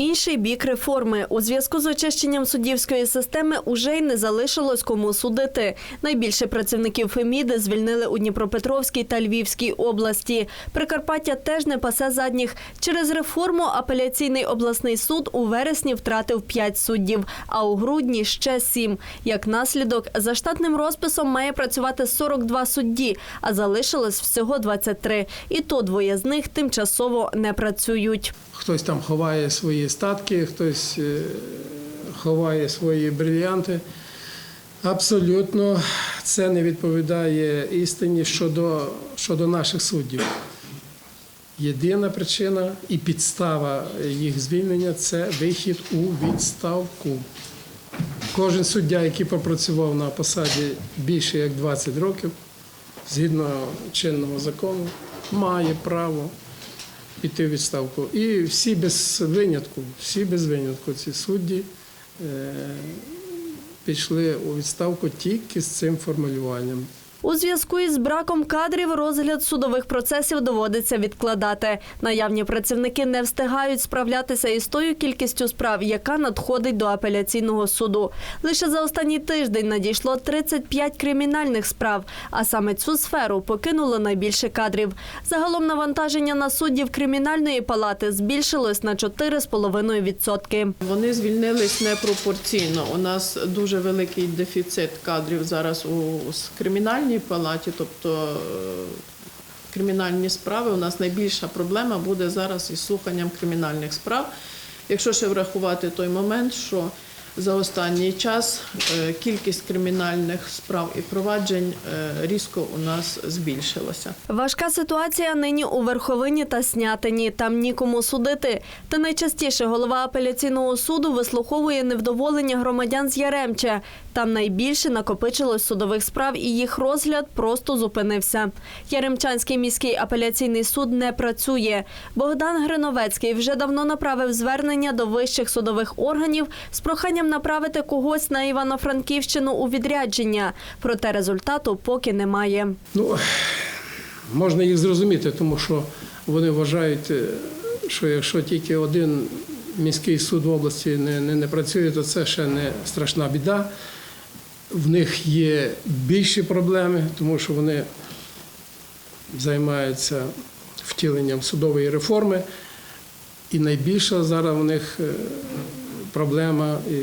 Інший бік реформи у зв'язку з очищенням суддівської системи уже й не залишилось кому судити. Найбільше працівників Феміди звільнили у Дніпропетровській та Львівській області. Прикарпаття теж не пасе задніх. Через реформу апеляційний обласний суд у вересні втратив 5 суддів, а у грудні ще 7. Як наслідок, за штатним розписом має працювати 42 судді, а залишилось всього 23. І то двоє з них тимчасово не працюють. Хтось там ховає свої статки, хтось е, ховає свої брильянти. Абсолютно це не відповідає істині щодо, щодо наших суддів. Єдина причина і підстава їх звільнення це вихід у відставку. Кожен суддя, який попрацював на посаді більше як 20 років, згідно чинного закону, має право піти в відставку. І всі без винятку, всі без винятку ці судді е, пішли у відставку тільки з цим формулюванням. У зв'язку із браком кадрів розгляд судових процесів доводиться відкладати. Наявні працівники не встигають справлятися із тою кількістю справ, яка надходить до апеляційного суду. Лише за останній тиждень надійшло 35 кримінальних справ, а саме цю сферу покинуло найбільше кадрів. Загалом навантаження на суддів кримінальної палати збільшилось на 4,5%. Вони звільнились непропорційно. У нас дуже великий дефіцит кадрів зараз у с- кримінальній палаті, тобто е, кримінальні справи. У нас найбільша проблема буде зараз із слуханням кримінальних справ. Якщо ще врахувати той момент, що за останній час е, кількість кримінальних справ і проваджень е, різко у нас збільшилася. Важка ситуація нині у Верховині та Снятині. Там нікому судити. Та найчастіше голова апеляційного суду вислуховує невдоволення громадян з Яремча. Там найбільше накопичилось судових справ, і їх розгляд просто зупинився. Яремчанський міський апеляційний суд не працює. Богдан Гриновецький вже давно направив звернення до вищих судових органів з проханням направити когось на Івано-Франківщину у відрядження. Проте результату поки немає. Ну, можна їх зрозуміти, тому що вони вважають, е, що якщо тільки один міський суд в області не, не, не працює, то це ще не страшна біда. В них є більші проблеми, тому що вони займаються втіленням судової реформи. І найбільша зараз у них е, проблема, і,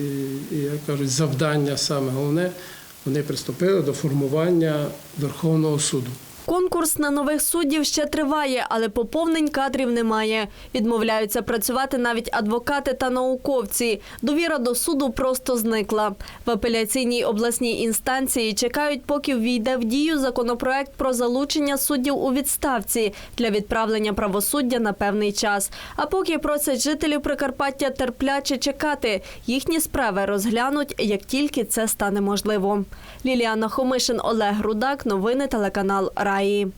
і як кажуть, завдання саме головне, вони приступили до формування Верховного суду. Конкурс на нових суддів ще триває, але поповнень кадрів немає. Відмовляються працювати навіть адвокати та науковці. Довіра до суду просто зникла. В апеляційній обласній інстанції чекають, поки ввійде в дію законопроект про залучення суддів у відставці для відправлення правосуддя на певний час. А поки просять жителів Прикарпаття терпляче чекати. Їхні справи розглянуть, як тільки це стане можливо. Ліліана Хомишин, Олег Рудак. Новини телеканал ahí